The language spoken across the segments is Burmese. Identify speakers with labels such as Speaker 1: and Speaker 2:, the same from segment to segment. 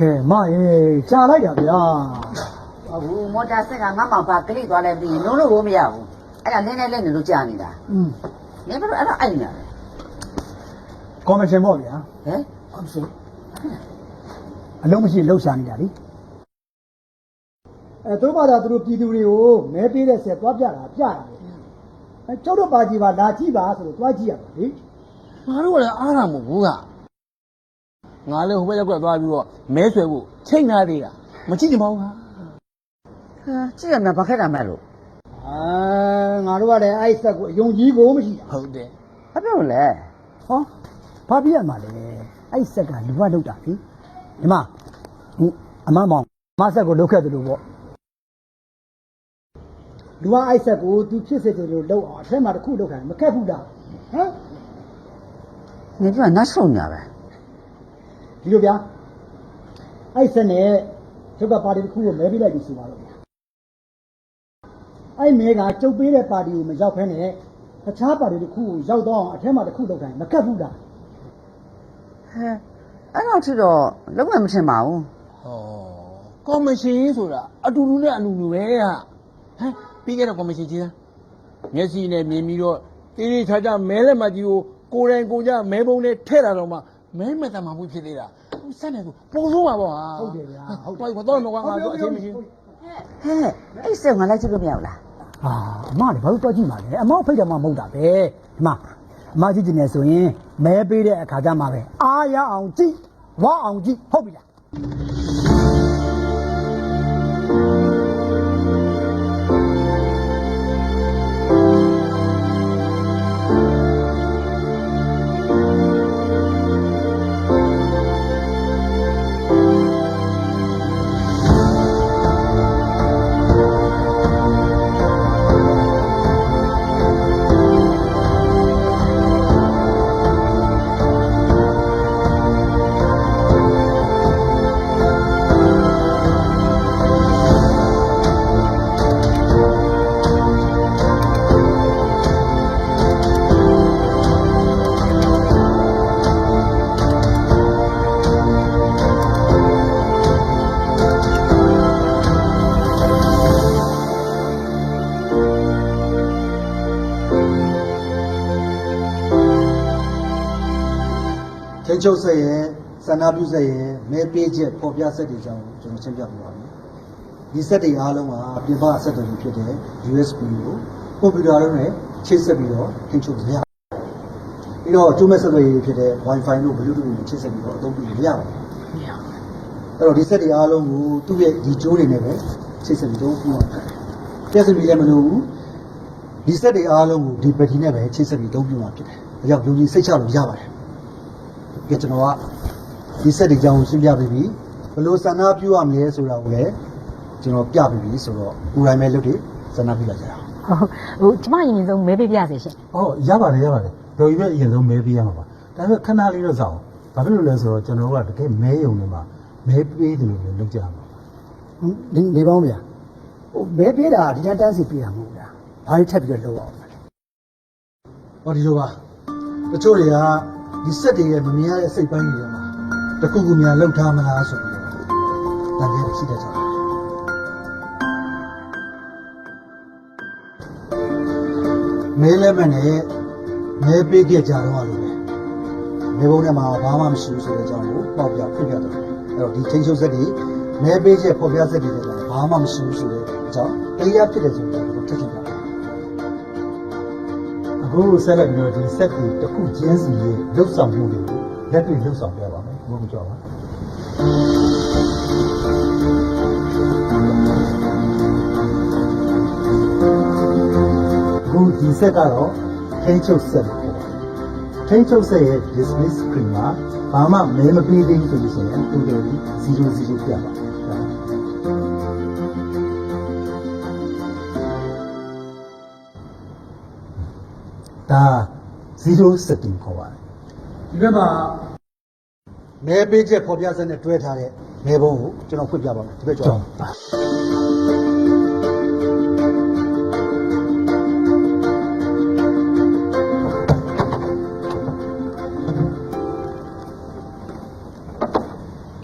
Speaker 1: ကဲမရေကြာလိုက်တာဗျာ
Speaker 2: အခုမော်တာဆက်ကငါမှဘာကလိသွားလဲမသိဘူးလုံးလို့ကိုမရဘူးအဲ့ဒါနည်းနည်းလေးနေလို့ကြာနေတာ
Speaker 1: อืม
Speaker 2: နည်းဘယ်လိုအဲ့ဒါအိုက်နေလဲ
Speaker 1: ကော်မရှင်ပေါ့ဗျာ
Speaker 2: ဟမ်
Speaker 1: ဟုတ်ဆိုအလုံးမရှိလှုပ်ရှားနေတာလीအဲတို့ဘာသာသူတို့ပြည်သူတွေကိုမဲပေးတဲ့ဆက်သွားပြတာပြတာလေအဲကျောက်တော့ပါကြီးပါလာကြည့်ပါဆိုတော့သွားကြည့်ရပါလေ
Speaker 3: ငါတို့ကလည်းအားရမဟုတ်ဘူးက ငါလည်းဟိုဘက်ရောက်ကွက်သွားပြီးတော့မဲဆွဲဖို့ချိန်ထားသေးတာမကြည့်ကြပါဘူးဟာ
Speaker 2: ဟာကြည့်ရမှာဘာခက်တာမဲ့လို့
Speaker 1: အာငါတို့ကလည်းအဲ့ဆက်ကိုအယုံကြီးကိုမရှိတာ
Speaker 3: ဟုတ်တယ်
Speaker 2: ဘာဖြစ်လို့လဲ
Speaker 1: ဟောဘာပြရမှာလဲအဲ့ဆက်ကလူကလောက်တာလေဒီမှာဟိုအမမောင်မဆက်ကိုလောက်ခဲ့တယ်လို့ပေါ့လူကအဲ့ဆက်ကိုသူဖြစ်စေတယ်လို့လောက်အောင်အထက်မှာတစ်ခုလောက်ခိုင်းမခက်ဘူးလားဟမ်
Speaker 2: နေပြနတ်ဆုံးညာပဲ
Speaker 1: ဒီလိုဗျာအဲ့ဆက်နဲ့ကျုပ်ကပါတီတစ်ခုကိုမဲပေးလိုက်ပြီဆိုပါတော့ဗျာအဲ့မဲကကျုပ်ပေးတဲ့ပါတီကိုမရောက်ဖ ೇನೆ တခြားပါတီတစ်ခုကိုရောက်တော့အောင်အထက်မှာတစ်ခုလောက်ခိုင်းမခက်ဘူးလား
Speaker 2: ဟဲ့အဲ့တော့ထိတော့လုံးဝမထင်ပါဘူး
Speaker 3: ဟောကော်မရှင်ဆိုတာအတူတူနဲ့အတူတူပဲဟာဟမ်ပြီးခဲ့တဲ့ကော်မရှင်ကြီးလားမျက်စိနဲ့မြင်ပြီးတော့တိတိကျကျမဲလက်မကြီးကိုကိုယ်တိုင်ကိုယ်ကြမဲပုံနဲ့ထည့်တာတော့မှ မဲမတမ်းမှမှုဖြစ်သေးတာစက်နေဆိုပုံစိုးပါပေါ့ဟာ
Speaker 1: ဟုတ်တယ်ဗျာဟုတ်
Speaker 3: တော့တော့တော့ငါဆိုအချင်းမရှိဘူး
Speaker 2: ဟဲ့အဲ့ဆက်ငါလိုက်ကြည့်လို့မရဘူးလား
Speaker 1: ဟာအမလည်းဘာလို့တွက်ကြည့်မှာလဲအမောက်ဖိတ်တယ်မှမဟုတ်တာပဲဒီမှာအမကြည့်ကြည့်နေဆိုရင်မဲပေးတဲ့အခါကျမှပဲအားရအောင်ကြည့်ဝအောင်ကြည့်ဟုတ်ပြီလား
Speaker 4: ချုပ်ဆက်ရဲ့ဆန္ဒပြုဆက်ရဲ့မဲပေးချက်ပေါ်ပြဆက်တွေကြောင့်ကျွန်တော်ရှင်းပြပြပါမယ်။ဒီဆက်တွေအားလုံးကပြင်ပဆက်တွေဖြစ်တဲ့ USB ကိုကွန်ပျူတာတွေနဲ့ချိတ်ဆက်ပြီးတော့ထိန်းချုပ်လို့ရပါတယ်။ပြီးတော့ကျိုးမဲ့ဆက်တွေဖြစ်တဲ့ Wi-Fi တို့ Bluetooth တွေနဲ့ချိတ်ဆက်ပြီးတော့အသုံးပြုလို့ရပါတယ်။အဲ့တော့ဒီဆက်တွေအားလုံးကိုသူ့ရဲ့ဒီကျိုးတွေနဲ့ပဲချိတ်ဆက်ပြီးတော့ပြုရပါတယ်။ပြည့်စုံပြီလည်းမလို့ဘူး။ဒီဆက်တွေအားလုံးကိုဒီဘက်ထရီနဲ့ပဲချိတ်ဆက်ပြီးအသုံးပြုမှာဖြစ်တယ်။ဒါကြောင့်လူကြီးစိတ်ချလို့ရပါတယ်။ ကဲကျွန်တော်ကဒီဆက်ဒီကြောင်ရှင်းပြပေးပြီဘယ်လိုဆန္ဒပြုရမလဲဆိုတာကိုလည်းကျွန်တော်ပြပေးပြီဆိုတော့ကိုယ်တိုင်ပဲလုပ်တယ်ဆန္ဒပြုလိုက်ကြတာ
Speaker 5: ဟုတ်ဟိုကျမအရင်ဆုံးမဲပေးပြစေရှင်။
Speaker 6: အော်ရပါတယ်ရပါတယ်။ဒေါ်ကြီးပဲအရင်ဆုံးမဲပေးရမှာပါ။ဒါပေမဲ့ခဏလေးတော့စောင့်။ဘာဖြစ်လို့လဲဆိုတော့ကျွန်တော်တို့ကတကယ်မဲယုံနေမှာမဲပေးတယ်လို့လည်းလုပ်ကြမှာ
Speaker 1: ဟင်ဒီနေပေါင်းဗျာဟိုမဲပေးတာဒီတန်းတန်းစီပေးတာမဟုတ်လားဘာလို့ထပ်ပြီးတော့လုပ်အောင်လဲ
Speaker 4: ဟောဒီလိုပါတချို့တွေက ဒီဆက်တွေရဲ့မမြင်ရတဲ့စိတ်ပိုင်းတွေမှာတစ်ခုခုများလှုပ်ထားမလားဆိုပြီးတော့တန်ကြရရှိတတ်ကြတယ်မဲလက်မှတ်နဲ့မဲပေးခဲ့ကြတော့လို့ပဲမဲဘုံထဲမှာဘာမှမရှိဘူးဆိုတဲ့အကြောင်းကိုပေါက်ပြဖွင့်ပြတယ်အဲ့တော့ဒီချင်းချုပ်ဆက်တွေမဲပေးချက်ပေါ်ပြဆက်တွေလည်းဘာမှမရှိဘူးဆိုတဲ့အကြောင်းတရားဖြစ်တယ်ဆိုတော့ထပ်ထပ်ပြတယ်။
Speaker 6: အခုဆက်လက်ပြီးတော့ဒီဆက်ကိုတစ်ခုချင်းစီရဲ့လှုပ်ဆောင်မှုတွေကိုလက်တွေ့လှုပ်ဆောင်ပြပါမယ်။ဘုရားကြောက်ပါ။အခုဒီဆက်ကတော့ထိန်းချုပ်ဆက်လို့ဖြစ်ပါတယ်ထိန်းချုပ်ဆက်ရဲ့ display screen မှာဘာမှမဲမပေးသေးဘူးဆိုလို့ရှိရင်တူတယ်ပြီး00ပြပါ ဒါ0 setting ခေါ်ပါတယ်
Speaker 4: ဒီဘက်မှာမဲပေးချက်ပေါ်ပြဆက်နဲ့တွဲထားတဲ့မဲဘုံကိုကျွန်တော်ဖွင့်ပြပါမယ်ဒီဘက်ကျော်
Speaker 6: ကြောင်း
Speaker 4: ဒ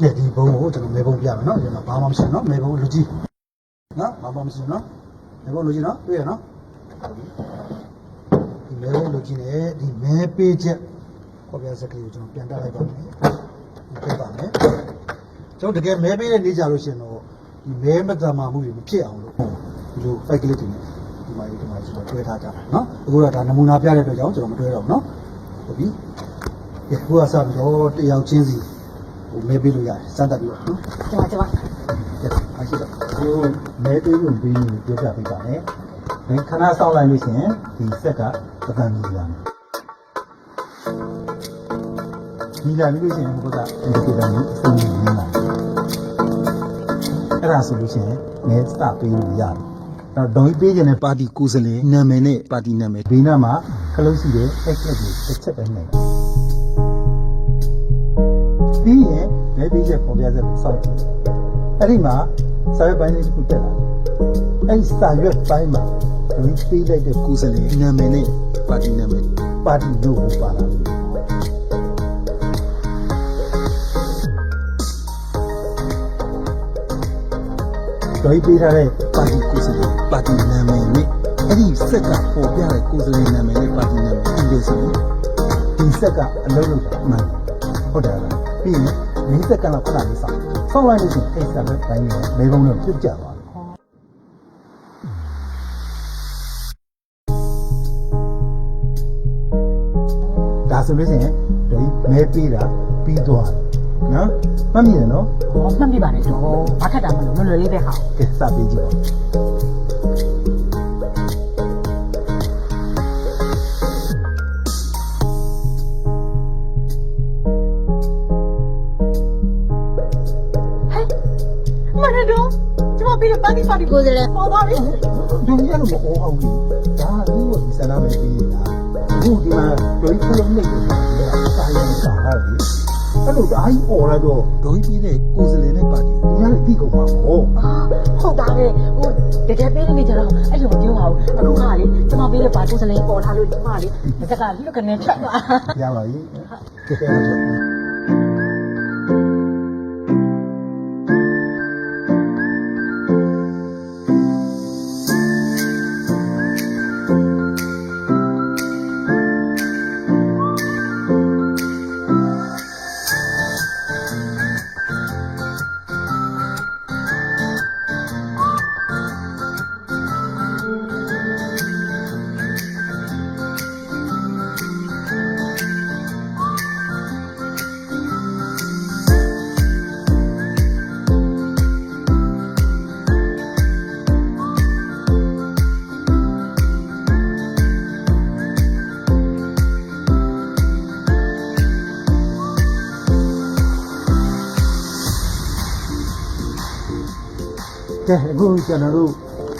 Speaker 4: ကဲဒီဘုံကိုကျွန်တော်မဲဘုံပြမယ်နော်ဒီမှာဘာမှမရှိဘူးနော်မဲဘုံလူကြီးနော်ဘာမှမရှိဘူးနော်မဲဘုံလူကြီးနော်တွေ့ရနော်ဒီ မဲဘုံလူကြီးနဲ့ဒီမဲပေးချက်ခေါ်ပြစက်ကလေးကိုကျွန်တော်ပြန်တက်လိုက်ပါမယ်ပြပါမယ်ကျွန်တော်တကယ်မဲပေးတဲ့နေ့ကြလို့ရှိရင်တော့ဒီမဲမတမာမှုတွေမဖြစ်အောင်လို့ဒီလို fake ကလေးတွေနဲ့ဒီမှာဒီမှာကျွန်တော်တွဲထားကြတာနော်အခုတော့ဒါနမူနာပြတဲ့အတွက်ကြောင့်ကျွန်တော်မတွဲတော့ဘူးနော်ဟုတ်ပြီကဲခုကစပြီးတော့တယောက်ချင်းစီဟိုမဲပေးလို့ရတယ်စမ်းသပ်ပြီးတော့နော်
Speaker 5: ကျမကျမ
Speaker 4: ကဲအားရှိတော့
Speaker 6: ဒီမဲပေးလို့ပြီးရင်ပြောပြပေးပါမယ်။ ဒီခဏစောင့်လိုက်လို့ရှိရင်ဒီဆက်ကပကံကြီးလာမယ်။ဒီလာပြီးလို့ရှိရင်ဘုရားဒီကိစ္စမျိုးအဆုံးကြီးနေလာတယ်။အဲ့ဒါဆိုလို့ရှိရင်မဲစပေးလို့ရတယ်။တော့ဒေါ်ကြီးပေးခြင်းနဲ့ပါတီကိုယ်စားလှယ်နာမည်နဲ့ပါတီနာမည်ဘေးနားမှာခလုံးရှိတဲ့ X ကိုတစ်ချက်ပဲနှိပ်။ပြီးရင်မဲပေးချက်ပေါ်ပြချက်ကိုစောင့်ကြည့်။အဲ့ဒီမှာစာရွက်ပိုင်းလေးတစ်ခုတက်လာတယ်။အဲ့ဒီစာရွက်ပိုင်းမှာ ဒီပေးလိုက်တဲ့ကိုယ်စားလှယ်နာမည်နဲ့ပါတီနာမည်ပါတီလို့ပါလာတယ်။ဒေါ်ကြီးပေးထားတဲ့ပါတီကိုယ်စားလှယ်ပါတီနာမည်နဲ့အဲ့ဒီစက်ကပေါ်ပြတဲ့ကိုယ်စားလှယ်နာမည်နဲ့ပါတီနာမည်အင်္ဂလိပ်ဆိုဒီစက်ကအလုံးလုံးမှန်ဟုတ်တယ်လားပြီးရင်ဒီစက်ကလည်းခဏလေးစောင့်စောင့်လိုက်လို့ရှိရင်အဲ့စက်ပဲတိုင်းနေမေဘုံနဲ့ပြုတ်ကြသွားတယ်ဒါ ဆိုလို့ရှိရင်ဒီမဲပေးတာပြီးသွားတယ်နော်မှတ်မိတယ်နော်
Speaker 5: ဟောမှတ်မိပါတယ်တော့ဘာခက်တာမလို့မလွယ်လေးပဲဟာ
Speaker 6: ကဲစပေးကြည့်ပါ
Speaker 5: မရတော့ကျမပြီးတော့ပါတီပါတီကိုစလဲပေါ်ပါပြီ
Speaker 6: ဒုညလို့မအောအောင်ဘူးဒါကဒီကိုဒီစနာမဲပေးတာ အခုဒီမှာဒိုင်းခလုံးနေတယ်စာရင်စာရတယ်အဲ့လိုဒါကြီးអော်လိုက်တော့ဒိုင်းပြီးတဲ့ကိုယ်စလေနဲ့ပါတီညလည်းပြီးကုန်ပါဘော
Speaker 5: ဟုတ်တာပဲဟိုတကယ်ပေးနေကြတော့အဲ့လိုမပြောပါဘူးအခုကလေကျမပေးတဲ့ပါကိုစလဲပေါ်လာလို့ကျမလေစက်ကလွတ်ကနေချက်သွား
Speaker 6: ရပါပြီကဲကဲ ကဲအခုကျွန်တော်တို့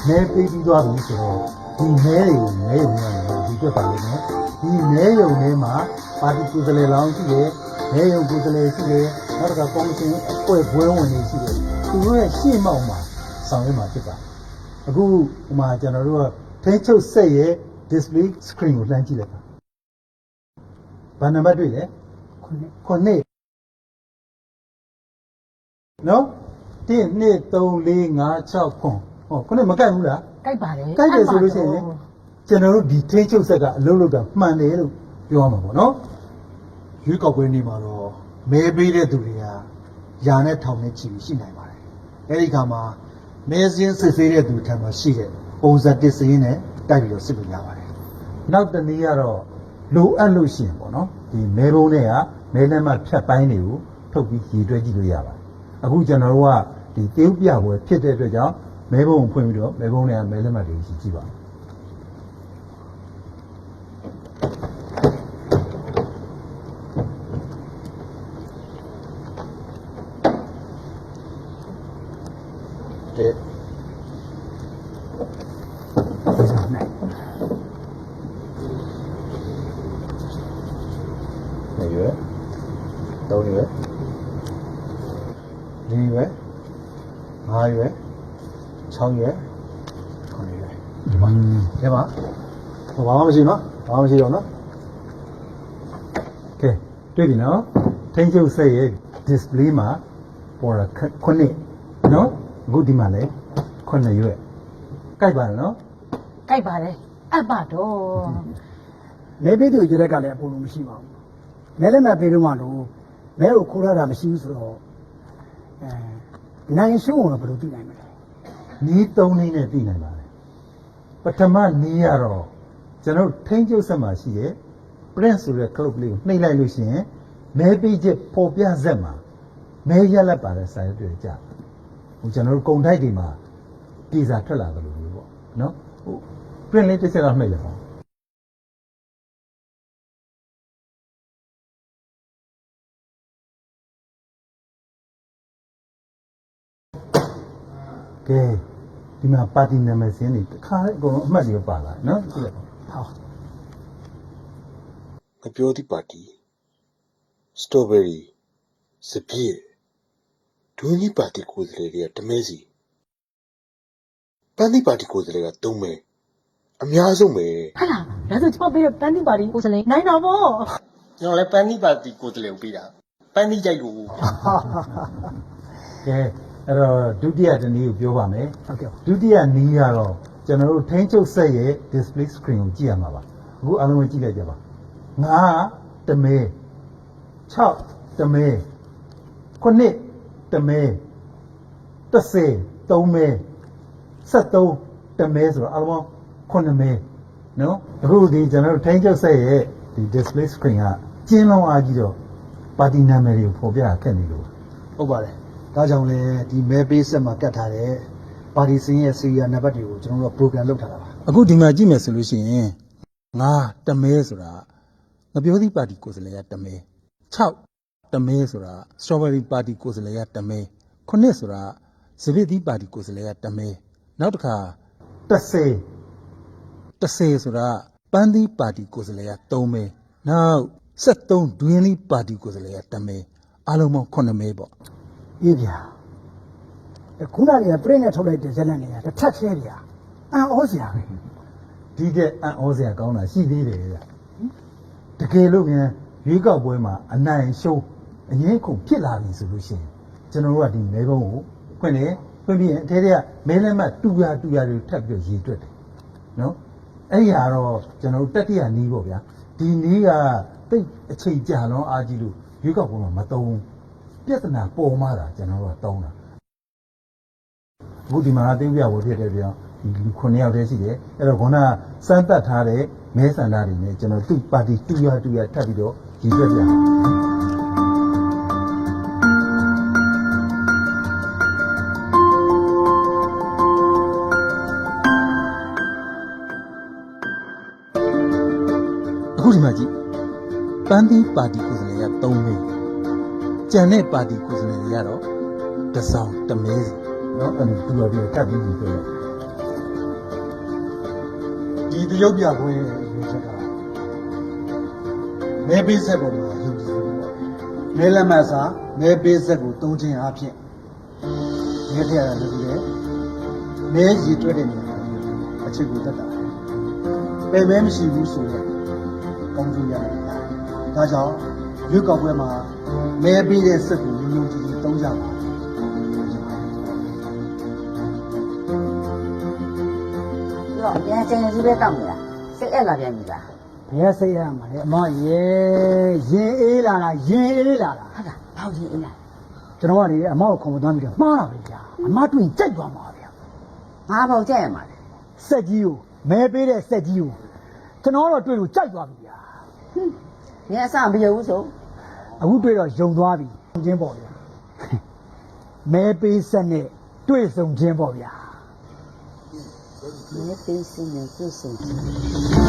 Speaker 6: မဲပေးပြီးသွားပြီဆိုတော့ဒီမဲတွေကိုမဲရုံနဲ့ဒီပြတ်ပါလိမ့်မယ်ဒီမဲရုံထဲမှာပါတီကိုယ်စားလှယ်လောင်းရှိတယ်မဲရုံကိုယ်စားလှယ်ရှိတယ်နောက်တစ်ခါကော်မရှင်အဖွဲ့ဘွဲဝင်တွေရှိတယ်သူတို့ရဲ့ရှေ့မှောက်မှာဆောင်ရွက်မှာဖြစ်ပါတယ်အခုဟိုမှာကျွန်တော်တို့ကထိန်းချုပ်ဆက်ရဲ့ display screen ကိုလှမ်းကြည့်လိုက်ပါဘာနံပါတ်တွေ့လဲခုနှစ်ခုနှစ်နော် 1 2 3 4 5 6ခွန်ဟောခုနှစ်မကိုက်ဘူးလား
Speaker 5: ကြိုက်ပါတယ်
Speaker 6: ကြိုက်တယ်ဆိုလို့ရှိရင်ကျွန်တော်တို့ဒီထိန်းချုပ်ဆက်ကအလုပ်လုပ်တာမှန်တယ်လို့ပြောရမှာပေါ့နော်ရွေးကောက်ပွဲနေ့မှာတော့မဲပေးတဲ့သူတွေကယာနဲ့ထောင်နဲ့ချီပြီးရှိနိုင်ပါတယ်အဲဒီခါမှာမဲစင်းစစ်ဆေးတဲ့သူထံမှာရှိတဲ့ပုံစံတစ်စင်းနဲ့တိုက်ပြီးတော့စစ်လို့ရပါတယ်နောက်တစ်နည်းကတော့လိုအပ်လို့ရှိရင်ပေါ့နော်ဒီမဲဘုံတွေကမဲလက်မှတ်ဖြတ်ပိုင်းတွေကိုထုတ်ပြီးရည်တွဲကြည့်လို့ရပါတယ်အခုကျွန်တော်တို့က ဒီတေးဥပြပွဲဖြစ်တဲ့အတွက်ကြောင့်မဲဘုံကိုဖွင့်ပြီးတော့မဲဘုံတွေကမဲလက်မှတ်တွေကိုကြည့်ပါမယ် တဲ့နေရွယ်သုံးရွယ်လေးရွယ်ငါးရွယ် ၆ရွယ်ခုနှစ်ရွယ်ဒီမှာဒီမှာဟိုဘာမှမရှိနော်ဘာမှမရှိတော့နော်ကဲတွေ့ပြီနော်ထိန်းချုပ်ဆက်ရဲ့ display မှာပေါ်တာခခုနှစ်နော်အခုဒီမှာလဲခုနှစ်ရွက်ကြိုက်ပါနော်
Speaker 5: ကြိုက်ပါတယ်အပ်ပါတော့
Speaker 1: မဲပေးသူရွရက်ကလည်းအပေါ်လို့မရှိပါဘူးမဲလည်းမပေးတော့မှလို့မဲကိုခိုးရတာမရှိဘူးဆိုတော့အဲနိုင်ရှုံးအောင်တော့ဘယ်လိုသိနိုင်မလဲ
Speaker 6: နီးသုံးနေနဲ့သိနိုင်ပါတယ်ပထမနီးရတော့ကျွန်တော်ထိန်းကျုပ်ဆက်မှာရှိရဲ့ print ဆိုတဲ့ club လေးကိုနှိပ်လိုက်လို့ရှိရင်မဲပေးချက်ပေါ်ပြဆက်မှာမဲရက်လက်ပါတဲ့စာရွက်တွေကြာဟိုကျွန်တော်တို့ကုံထိုက်တွေမှာပြည်စာထွက်လာတယ်လို့ပေါ့နော်ဟို print လေးတစ်ချက်တော့နှိပ်ရအောင် ကဲဒီမှာပါတီနာမည်စင်းတွေတစ်ခါလေးအကုန်လုံးအမှတ်တွေပါလာနော်ကြည့်လိုက်ပါ
Speaker 1: ဟော
Speaker 7: ငပြောသည့်ပါတီစတော်ဘယ်ရီစပြည့်ဒူနီပါတီကိုယ်စားလှယ်တွေကတမဲစီပန်းဒီပါတီကိုယ်စားလှယ်က၃မဲအများဆုံးပဲ
Speaker 5: ဟာလားဒါဆိုကျမပေးတဲ့ပန်းတိပါတီကိုယ်စလဲနိုင်တော့ဗော
Speaker 8: ကျွန်တော်လည်းပန်းသီးပါတီကိုယ်တည်းကိုပေးတာပန်းသီးကြိုက်လို့
Speaker 6: ကဲ အဲ့တော့ဒုတိယတစ်နည်းကိုပြောပါမယ်
Speaker 1: ဟုတ်ကဲ့
Speaker 6: ဒုတိယနည်းကတော့ကျွန်တော်တို့ထိန်းချုပ်ဆက်ရဲ့ display screen ကိုကြည့်ရမှာပါအခုအားလုံးကိုကြည့်လိုက်ကြပါငါတမဲ6တမဲ9တမဲ10 3မဲ73တမဲဆိုတော့အားလုံး9မဲနော်အခုဒီကျွန်တော်တို့ထိန်းချုပ်ဆက်ရဲ့ဒီ display screen ကကျင်းလုံးအားကြီးတော့ပါတီနာမည်တွေကိုပေါ်ပြခက်နေလို့
Speaker 4: ဟုတ်ပါတယ် ဒါကြောင့်လဲဒီမဲပေးဆက်မှာကတ်ထားတဲ့ပါတီစင်းရဲ့စီရီယာနံပါတ်တွေကိုကျွန်တော်တို့ program လုပ်ထားတာပါ
Speaker 6: အခုဒီမှာကြည့်မယ်ဆိုလို့ရှိရင်ငါတမဲဆိုတာငပြောသည့်ပါတီကိုယ်စားလှယ်ကတမဲ6တမဲဆိုတာ strawberry ပါတီကိုယ်စားလှယ်ကတမဲ9ဆိုတာဇဗစ်သီးပါတီကိုယ်စားလှယ်ကတမဲနောက်တစ်ခါ30 30ဆိုတာပန်းသီးပါတီကိုယ်စားလှယ်က3မဲနောက်73ဒွင်းသီးပါတီကိုယ်စားလှယ်ကတမဲအားလုံးပေါင်း9မဲပေါ့
Speaker 1: အေးဗျာခုနကပြင်းနဲ့ထုတ်လိုက်တဲ့ဇက်လက်တွေကတစ်ထက်သေးဗျာအံ့ဩစရာပဲ
Speaker 6: ဒီတဲ့အံ့ဩစရာကောင်းတာရှိသေးတယ်ဗျတကယ်လို့မြန်ရွေးကောက်ပွဲမှာအနိုင်ရှုံးအရင်ခုဖြစ်လာပြီဆိုလို့ရှိရင်ကျွန်တော်တို့ကဒီမဲကုန်းကိုဖွင့်တယ်ဖွင့်ပြီးရင်အထဲထဲကမဲလက်မှတ်တူရတူရတွေထပ်ပြီးတော့ရေးတွက်တယ်နော်အဲ့ဒီဟာတော့ကျွန်တော်တို့တတိယနီးပေါ့ဗျာဒီနီးကတိတ်အချိန်ကြာလုံးအားကြီးလို့ရွေးကောက်ပွဲမှာမတုံးဘူး ပြဿနာပေါ်မှတာကျွန်တော်တို့ကတုံးတာအခုဒီမှာအသိပြဖို့ဖြစ်တဲ့ပြောင်းဒီလူ9ယောက်တည်းရှိတယ်အဲ့တော့ခုနကစမ်းသပ်ထားတဲ့မဲဆန္ဒတွေနဲ့ကျွန်တော်သူ့ပါတီတူရတူရထပ်ပြီးတော့ရည်ရွယ်ပြအောင်အခုဒီမှာကြည့်ပန်းသီးပါတီကိုယ်စားလှယ်က3မဲ ကြံတဲ့ပါတီကိုယ်စားလှယ်တွေကတော့တစ်စောင်းတစ်မဲစီเนาะအဲ့ဒီတူရတူရထပ်ပြီးရည်ရွယ်
Speaker 4: ဒီတရုတ်ပြပွဲရဲ့အရေးချက်ကမဲပေးဆက်ပေါ်မှာယုံကြည်မှုပါမဲလက်မှတ်စာမဲပေးဆက်ကိုတုံးခြင်းအဖြစ်မဲထည့်ရတာလည်းဒီလေမဲရည်တွဲတဲ့နေရာမျိုးအချစ်ကိုတတ်တာပဲမဲမရှိဘူးဆိုတော့ကောင်းကျိုးရတယ်ဒါကြောင့်ရွေးကောက်ပွဲမှာ မဲပေးတဲ့ဆက်ကိုယုံကြည်ကြည်တုံးကြပါ
Speaker 2: တော့ပြန်စင်စုပဲတောက်နေတာစိတ်အဲ့လာပြန်ပြီလား
Speaker 1: ဘယ်စိတ်ရမှာလဲအမရေရင်အေးလာတာရင်အေးလာတာ
Speaker 2: ဟုတ်လားဘောက်ကြီးအေးလား
Speaker 1: ကျွန်တော်ကလေအမကိုခုံမသွားပြီးတော့မှားတာပဲဗျာအမတွေ့ရင်ကြိုက်သွားမှာဗျာ
Speaker 2: ငါဘောက်ကြက်ရမှာလေ
Speaker 1: စက်ကြီးကိုမဲပေးတဲ့စက်ကြီးကိုကျွန်တော်တော့တွေ့လို့ကြိုက်သွားပြီဗျာ
Speaker 2: နင်အဆမပြောဘူးဆို
Speaker 1: အခုတွေ့တော့ယုံသွားပြီချင်းပေါ့ဗျာမဲပေးစက်နဲ့တွေ့ဆုံချင်းပေါ့ဗျာ
Speaker 2: မဲပေးစင်းနဲ့သူ့စိတ်